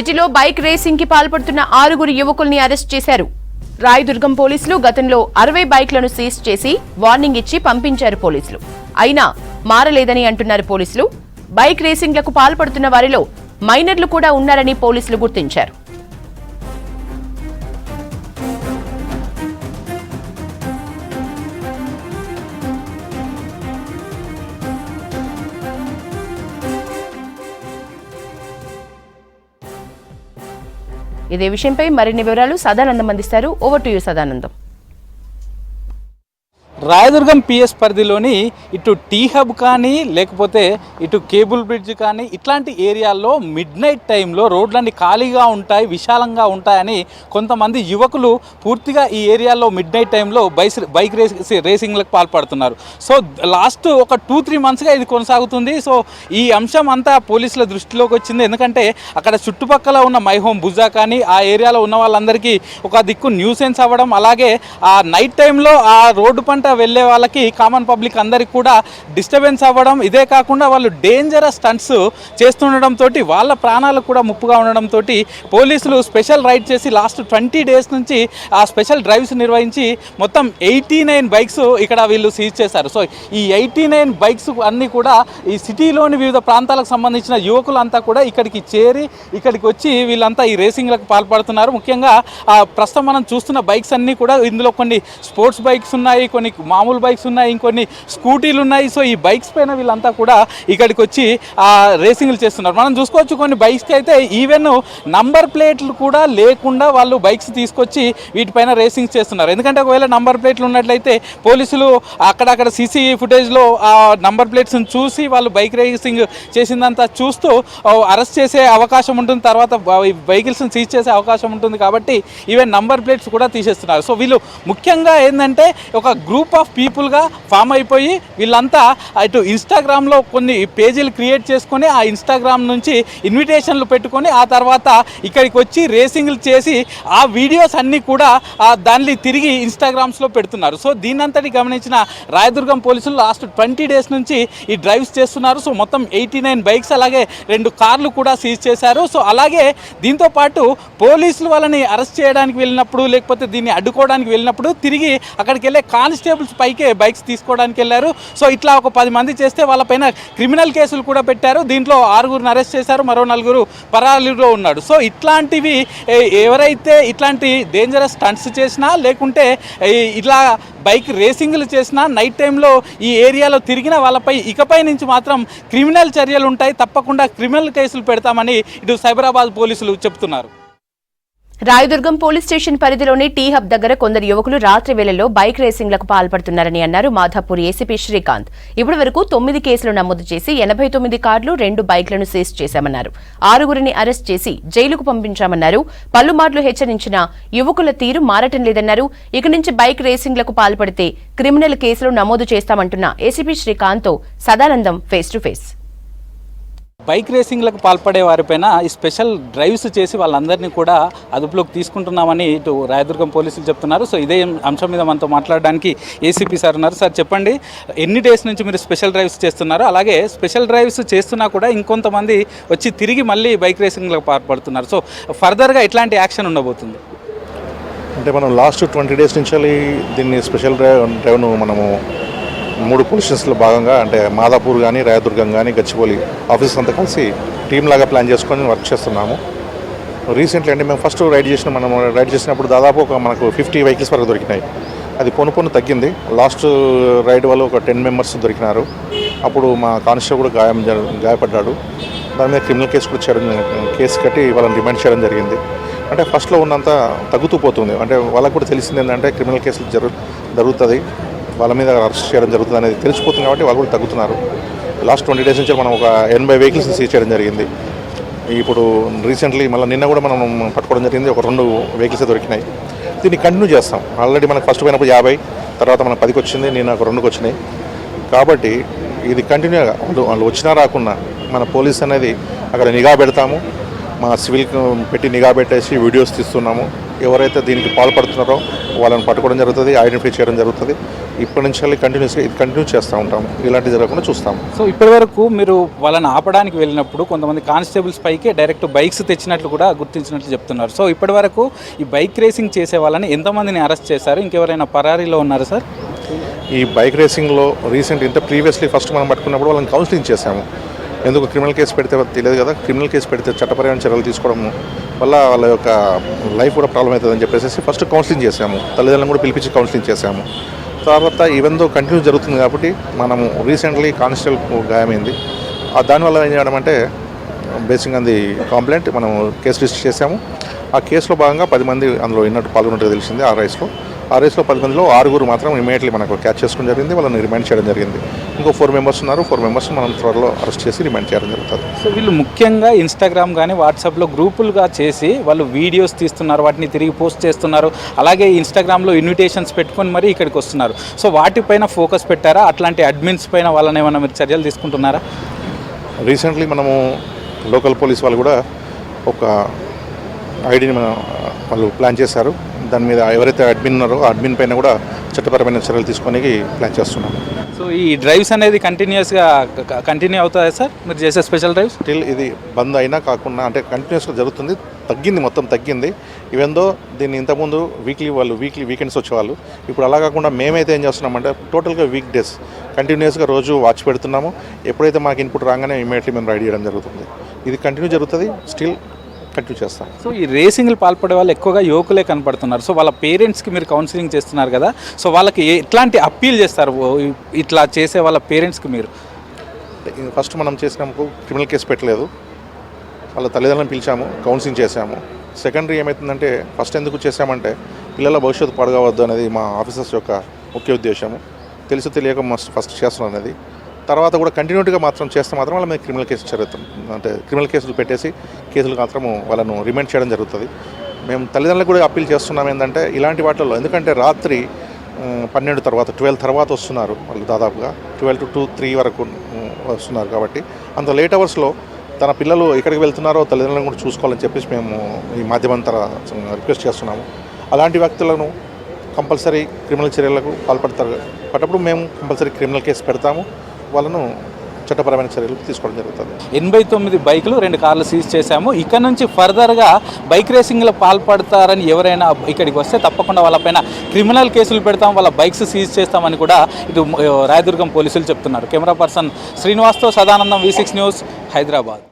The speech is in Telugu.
సిటీలో బైక్ రేసింగ్కి పాల్పడుతున్న ఆరుగురు యువకుల్ని అరెస్ట్ చేశారు. రాయదుర్గం పోలీసులు గతంలో అరవై బైక్లను సీజ్ చేసి వార్నింగ్ ఇచ్చి పంపించారు పోలీసులు. అయినా మారలేదని అంటున్నారు పోలీసులు. బైక్ రేసింగ్లకు పాల్పడుతున్న వారిలో మైనర్లు కూడా ఉన్నారని పోలీసులు గుర్తించారు. ఇదే విషయంపై మరిన్ని వివరాలు సదానందం అందిస్తారు. Over to you Sadanandam. Rayadurgam PS పరిధిలోని ఇటు టీ హబ్ కానీ లేకపోతే ఇటు కేబుల్ బ్రిడ్జ్ కానీ ఇట్లాంటి ఏరియాల్లో మిడ్ నైట్ టైంలో రోడ్లన్నీ ఖాళీగా ఉంటాయి విశాలంగా ఉంటాయని కొంతమంది యువకులు పూర్తిగా ఈ ఏరియాలో మిడ్ నైట్ టైంలో బైస్ బైక్ రేస్ రేసింగ్లకు పాల్పడుతున్నారు. సో లాస్ట్ ఒక టూ త్రీ మంత్స్గా ఇది కొనసాగుతుంది. సో ఈ అంశం అంతా పోలీసుల దృష్టిలోకి వచ్చింది. ఎందుకంటే అక్కడ చుట్టుపక్కల ఉన్న మై హోమ్ బుజా కానీ ఆ ఏరియాలో ఉన్న వాళ్ళందరికీ ఒక దిక్కు న్యూసెన్స్ అవ్వడం అలాగే ఆ నైట్ టైంలో ఆ రోడ్డు పంట వెళ్ళే వాళ్ళకి కామన్ పబ్లిక్ అందరికి కూడా డిస్టర్బెన్స్ అవ్వడం ఇదే కాకుండా వాళ్ళు డేంజరస్ స్టంట్స్ చేస్తుండడంతో వాళ్ళ ప్రాణాలకు కూడా ముప్పుగా ఉండడంతో పోలీసులు స్పెషల్ రైడ్ చేసి లాస్ట్ ట్వంటీ డేస్ నుంచి ఆ స్పెషల్ డ్రైవ్స్ నిర్వహించి మొత్తం ఎయిటీ నైన్ బైక్స్ ఇక్కడ వీళ్ళు సీజ్ చేశారు. సో ఈ ఎయిటీ నైన్ బైక్స్ అన్నీ కూడా ఈ సిటీలోని వివిధ ప్రాంతాలకు సంబంధించిన యువకులంతా కూడా ఇక్కడికి చేరి ఇక్కడికి వచ్చి వీళ్ళంతా ఈ రేసింగ్లకు పాల్పడుతున్నారు. ముఖ్యంగా ప్రస్తుతం మనం చూస్తున్న బైక్స్ అన్నీ కూడా ఇందులో కొన్ని స్పోర్ట్స్ బైక్స్ ఉన్నాయి కొన్ని మామూలు బైక్స్ ఉన్నాయి ఇంకొన్ని స్కూటీలు ఉన్నాయి. సో ఈ బైక్స్ పైన వీళ్ళంతా కూడా ఇక్కడికి వచ్చి రేసింగ్లు చేస్తున్నారు. మనం చూసుకోవచ్చు కొన్ని బైక్స్కి అయితే ఈవెన్ నంబర్ ప్లేట్లు కూడా లేకుండా వాళ్ళు బైక్స్ తీసుకొచ్చి వీటిపైన రేసింగ్ చేస్తున్నారు. ఎందుకంటే ఒకవేళ నంబర్ ప్లేట్లు ఉన్నట్లయితే పోలీసులు అక్కడక్కడ సీసీ ఫుటేజ్లో ఆ నంబర్ ప్లేట్స్ని చూసి వాళ్ళు బైక్ రేసింగ్ చేసిందంతా చూస్తూ అరెస్ట్ చేసే అవకాశం ఉంటుంది. తర్వాత వెహికల్స్ని సీజ్ చేసే అవకాశం ఉంటుంది కాబట్టి ఈవెన్ నంబర్ ప్లేట్స్ కూడా తీసేస్తున్నారు. సో వీళ్ళు ముఖ్యంగా ఏంటంటే ఒక గ్రూప్ ఆఫ్ పీపుల్గా ఫామ్ అయిపోయి వీళ్ళంతా ఇటు ఇన్స్టాగ్రామ్లో కొన్ని పేజీలు క్రియేట్ చేసుకొని ఆ ఇన్స్టాగ్రామ్ నుంచి ఇన్విటేషన్లు పెట్టుకొని ఆ తర్వాత ఇక్కడికి వచ్చి రేసింగ్లు చేసి ఆ వీడియోస్ అన్నీ కూడా దాన్ని తిరిగి ఇన్స్టాగ్రామ్స్లో పెడుతున్నారు. సో దీనంతటి గమనించిన రాయదుర్గం పోలీసులు లాస్ట్ ట్వంటీ డేస్ నుంచి ఈ డ్రైవ్స్ చేస్తున్నారు. సో మొత్తం ఎయిటీ నైన్ బైక్స్ అలాగే రెండు కార్లు కూడా సీజ్ చేశారు. సో అలాగే దీంతో పాటు పోలీసులు వాళ్ళని అరెస్ట్ చేయడానికి వెళ్ళినప్పుడు లేకపోతే దీన్ని అడ్డుకోవడానికి వెళ్ళినప్పుడు తిరిగి అక్కడికి వెళ్ళే కానిస్టేబుల్స్ పైకే బైక్స్ తీసుకోవడానికి వెళ్ళారు. సో ఇట్లా ఒక పది మంది చేస్తే వాళ్ళపైన క్రిమినల్ కేసులు కూడా పెట్టారు. దీంట్లో ఆరుగురిని అరెస్ట్ చేశారు. మరో నలుగురు పరారీలో ఉన్నాడు. సో ఇట్లాంటివి ఎవరైతే ఇట్లాంటి డేంజరస్ స్టంట్స్ చేసినా లేకుంటే ఇలా ఇట్లా బైక్ రేసింగ్లు చేసినా నైట్ టైంలో ఈ ఏరియాలో తిరిగిన వాళ్ళపై ఇకపై నుంచి మాత్రం క్రిమినల్ చర్యలు ఉంటాయి. తప్పకుండా క్రిమినల్ కేసులు పెడతామని ఇటు సైబరాబాద్ పోలీసులు చెప్తున్నారు. రాయదుర్గం పోలీస్ స్టేషన్ పరిధిలోని టీ హబ్ దగ్గర కొందరు యువకులు రాత్రి వేళల్లో బైక్ రేసింగ్లకు పాల్పడుతున్నారని అన్నారు మాధాపూర్ ఏసీపీ శ్రీకాంత్. ఇప్పటి వరకు తొమ్మిది కేసులు నమోదు చేసి ఎనభై తొమ్మిది కార్లు రెండు బైక్లను సీజ్ చేశామన్నారు. ఆరుగురిని అరెస్ట్ చేసి జైలుకు పంపించామన్నారు. పలుమార్లు హెచ్చరించిన యువకుల తీరు మారటం లేదన్నారు. ఇక నుంచి బైక్ రేసింగ్లకు పాల్పడితే క్రిమినల్ కేసులు నమోదు చేస్తామంటున్న ACP శ్రీకాంత్తో Sadanandam face to face. Bike రేసింగ్లకు పాల్పడే వారిపైన ఈ స్పెషల్ డ్రైవ్స్ చేసి వాళ్ళందరినీ కూడా అదుపులోకి తీసుకుంటున్నామని ఇటు రాయదుర్గం పోలీసులు చెప్తున్నారు. సో ఇదే అంశం మీద మనతో మాట్లాడడానికి ఏసీపీ సార్ ఉన్నారు. సార్ చెప్పండి ఎన్ని డేస్ నుంచి మీరు స్పెషల్ డ్రైవ్స్ చేస్తున్నారు? అలాగే స్పెషల్ డ్రైవ్స్ చేస్తున్నా కూడా ఇంకొంతమంది వచ్చి తిరిగి మళ్ళీ బైక్ రేసింగ్లకు పాల్పడుతున్నారు. సో ఫర్దర్గా ఎట్లాంటి యాక్షన్ ఉండబోతుంది? అంటే మనం లాస్ట్ ట్వంటీ డేస్ నుంచి దీన్ని స్పెషల్ డ్రైవ్ డ్రైవ్ను మనము మూడు పోలీస్ భాగంగా అంటే మాదాపూర్ కానీ రాయదుర్గం కానీ గచ్చిబౌలి ఆఫీస్ అంతా కలిసి టీమ్ లాగా ప్లాన్ చేసుకొని వర్క్ చేస్తున్నాము. రీసెంట్లీ అంటే మేము ఫస్ట్ రైడ్ చేసిన మనం రైడ్ చేసినప్పుడు దాదాపు ఒక మనకు ఫిఫ్టీ వెహికల్స్ వరకు దొరికినాయి. అది పొను పొను తగ్గింది. లాస్ట్ రైడ్ వల్ల ఒక టెన్ మెంబర్స్ దొరికినారు. అప్పుడు మా కానిస్టేబుల్ కూడా గాయం గాయపడ్డాడు. దాని మీద క్రిమినల్ కేసు కూడా చేయడం కేసు కట్టి వాళ్ళని రిమైండ్ చేయడం జరిగింది. అంటే ఫస్ట్లో ఉన్నంత తగ్గుతూ పోతుంది. అంటే వాళ్ళకు కూడా తెలిసింది ఏంటంటే క్రిమినల్ కేసులు జరు జరుగుతుంది. వాళ్ళ మీద అరెస్ట్ చేయడం జరుగుతుంది అనేది తెలిసిపోతుంది కాబట్టి వాళ్ళు కూడా తగ్గుతున్నారు. లాస్ట్ ట్వంటీ డేస్ నుంచి మనం ఒక ఎనభై వెహికల్స్ సీజ్ చేయడం జరిగింది. ఇప్పుడు రీసెంట్లీ మళ్ళీ నిన్న కూడా మనం పట్టుకోవడం జరిగింది. ఒక రెండు వెహికల్స్ దొరికినాయి. దీన్ని కంటిన్యూ చేస్తాం. ఆల్రెడీ మనకు ఫస్ట్ పోయినప్పుడు యాభై తర్వాత మనకు పదికి వచ్చింది నేను ఒక రెండుకి వచ్చినాయి. కాబట్టి ఇది కంటిన్యూగా వాళ్ళు వాళ్ళు వచ్చినా రాకున్నా మన పోలీస్ అనేది అక్కడ నిఘా పెడతాము. మా సివిల్ పెట్టి నిఘా పెట్టేసి వీడియోస్ తీస్తున్నాము. ఎవరైతే దీనికి పాల్పడుతున్నారో వాళ్ళని పట్టుకోవడం జరుగుతుంది ఐడెంటిఫై చేయడం జరుగుతుంది. ఇప్పటి నుంచి వెళ్ళి కంటిన్యూస్గా ఇది కంటిన్యూ చేస్తూ ఉంటాము. ఇలాంటివి జరగకుండా చూస్తాము. సో ఇప్పటి వరకు మీరు వాళ్ళని ఆపడానికి వెళ్ళినప్పుడు కొంతమంది కానిస్టేబుల్స్ పైకి డైరెక్ట్ బైక్స్ తెచ్చినట్లు కూడా గుర్తించినట్లు చెప్తున్నారు. సో ఇప్పటి వరకు ఈ బైక్ రేసింగ్ చేసే వాళ్ళని ఎంతమందిని అరెస్ట్ చేశారు? ఇంకెవరైనా పరారీలో ఉన్నారు సార్? ఈ బైక్ రేసింగ్లో రీసెంట్ ఇంత ప్రీవియస్లీ ఫస్ట్ మనం పట్టుకున్నప్పుడు వాళ్ళని కౌన్సిలింగ్ చేశాము. ఎందుకు క్రిమినల్ కేసు పెడితే తెలియదు కదా? క్రిమినల్ కేసు పెడితే చట్టపరమైన చర్యలు తీసుకోవడం వల్ల వాళ్ళ యొక్క లైఫ్ కూడా ప్రాబ్లం అవుతుందని చెప్పేసి ఫస్ట్ కౌన్సిలింగ్ చేసాము తల్లిదండ్రులను కూడా పిలిపించి కౌన్సిలింగ్ చేసాము తర్వాత ఈవెన్ దో కంటిన్యూ జరుగుతుంది కాబట్టి మనము రీసెంట్లీ కానిస్టేబుల్ గాయమైంది. దానివల్ల ఏం చేయడం అంటే బేసింగ్ ది కంప్లైంట్ మనం కేసు రిజిస్టర్ చేసాము ఆ కేసులో భాగంగా పది మంది అందులో విన్నట్టు పాల్గొన్నట్టుగా తెలిసింది ఆ రైస్లో. ఆ రేస్లో పది మందిలో ఆరుగురు మాత్రం ఇమీడియట్లీ మనకు క్యాచ్ చేసుకోవడం జరిగింది. వాళ్ళని రిమైండ్ చేయడం జరిగింది. ఇంకో ఫోర్ మెంబర్స్ ఉన్నారు. ఫోర్ మెంబర్స్ మనం త్వరలో అరెస్ట్ చేసి రిమైండ్ చేయడం జరుగుతుంది. సో వీళ్ళు ముఖ్యంగా ఇన్స్టాగ్రామ్ కానీ వాట్సాప్లో గ్రూపులుగా చేసి వాళ్ళు వీడియోస్ తీస్తున్నారు. వాటిని తిరిగి పోస్ట్ చేస్తున్నారు. అలాగే ఇన్స్టాగ్రామ్లో ఇన్విటేషన్స్ పెట్టుకొని మరీ ఇక్కడికి వస్తున్నారు. సో వాటిపైన ఫోకస్ పెట్టారా? అట్లాంటి అడ్మిన్స్ పైన వాళ్ళని ఏమైనా మీరు చర్యలు తీసుకుంటున్నారా? రీసెంట్లీ మనము లోకల్ పోలీస్ వాళ్ళు కూడా ఒక ఐడిని మన వాళ్ళు ప్లాన్ చేశారు. దాని మీద ఎవరైతే అడ్మిన్ ఉన్నారో అడ్మిన్ పైన కూడా చట్టపరమైన చర్యలు తీసుకోనికి ప్లాన్ చేస్తున్నాము సో ఈ డ్రైవ్స్ అనేది కంటిన్యూస్గా కంటిన్యూ అవుతాయా సార్? మీరు చేసే స్పెషల్ డ్రైవ్స్ స్టిల్ ఇది బంద్ అయినా కాకుండా అంటే కంటిన్యూస్గా జరుగుతుంది. తగ్గింది మొత్తం తగ్గింది. ఈవెందో దీన్ని ఇంతకుముందు వీక్లీ వాళ్ళు వీక్లీ వీకెండ్స్ వచ్చేవాళ్ళు. ఇప్పుడు అలా కాకుండా మేమైతే ఏం చేస్తున్నామంటే టోటల్గా వీక్ డేస్ కంటిన్యూస్గా రోజు వాచ్ పెడుతున్నాము. ఎప్పుడైతే మాకు ఇన్పుట్ రాగానే ఇమీడియట్లీ మేము రైడ్ చేయడం జరుగుతుంది. ఇది కంటిన్యూ జరుగుతుంది. స్టిల్ కంటిన్యూ చేస్తాం. సో ఈ రేసింగ్లు పాల్పడే వాళ్ళు ఎక్కువగా యువకులే కనపడుతున్నారు. సో వాళ్ళ పేరెంట్స్కి మీరు కౌన్సిలింగ్ చేస్తున్నారు కదా సో వాళ్ళకి ఎట్లాంటి అప్పీల్ చేస్తారు? ఇట్లా చేసే వాళ్ళ పేరెంట్స్కి మీరు? ఫస్ట్ మనం చేసినప్పుడు క్రిమినల్ కేసు పెట్టలేదు. వాళ్ళ తల్లిదండ్రులను పిలిచాము కౌన్సిలింగ్ చేశాము. సెకండరీ ఏమవుతుందంటే ఫస్ట్ ఎందుకు చేశామంటే పిల్లల భవిష్యత్తు పాడుగావద్దు అనేది మా ఆఫీసర్స్ యొక్క ముఖ్య ఉద్దేశము. తెలిసి తెలియక మస్ట్ ఫస్ట్ చేస్తున్నాం అనేది తర్వాత కూడా కంటిన్యూటీగా మాత్రం చేస్తే మాత్రం వాళ్ళ మీద క్రిమినల్ కేసు జరుగుతుంది. అంటే క్రిమినల్ కేసులు పెట్టేసి కేసులు మాత్రం వాళ్ళను రిమైండ్ చేయడం జరుగుతుంది. మేము తల్లిదండ్రులకు కూడా అప్పీల్ చేస్తున్నాం ఏంటంటే ఇలాంటి వాటిల్లో. ఎందుకంటే రాత్రి పన్నెండు తర్వాత ట్వెల్వ్ తర్వాత వస్తున్నారు వాళ్ళు దాదాపుగా. ట్వెల్వ్ టు టూ త్రీ వరకు వస్తున్నారు కాబట్టి. అంత లేట్ అవర్స్లో తన పిల్లలు ఎక్కడికి వెళ్తున్నారో తల్లిదండ్రులను కూడా చూసుకోవాలని చెప్పేసి మేము ఈ మాధ్యమంతర రిక్వెస్ట్ చేస్తున్నాము. అలాంటి వ్యక్తులను కంపల్సరీ క్రిమినల్ చర్యలకు పాల్పడతారు. పడ్డప్పుడు మేము కంపల్సరీ క్రిమినల్ కేసు పెడతాము. వాళ్ళను చట్టపరమైన చర్యలు తీసుకోవడం జరుగుతుంది. ఎనభై తొమ్మిది బైకులు రెండు కార్లు సీజ్ చేశాము. ఇక్కడ నుంచి ఫర్దర్గా బైక్ రేసింగ్లో పాల్పడతారని ఎవరైనా ఇక్కడికి వస్తే తప్పకుండా వాళ్ళపైన క్రిమినల్ కేసులు పెడతాం వాళ్ళ బైక్స్ సీజ్ చేస్తామని కూడా ఇటు రాయదుర్గం పోలీసులు చెప్తున్నారు. Camera person శ్రీనివాస్తో Sadanandam V six news Hyderabad.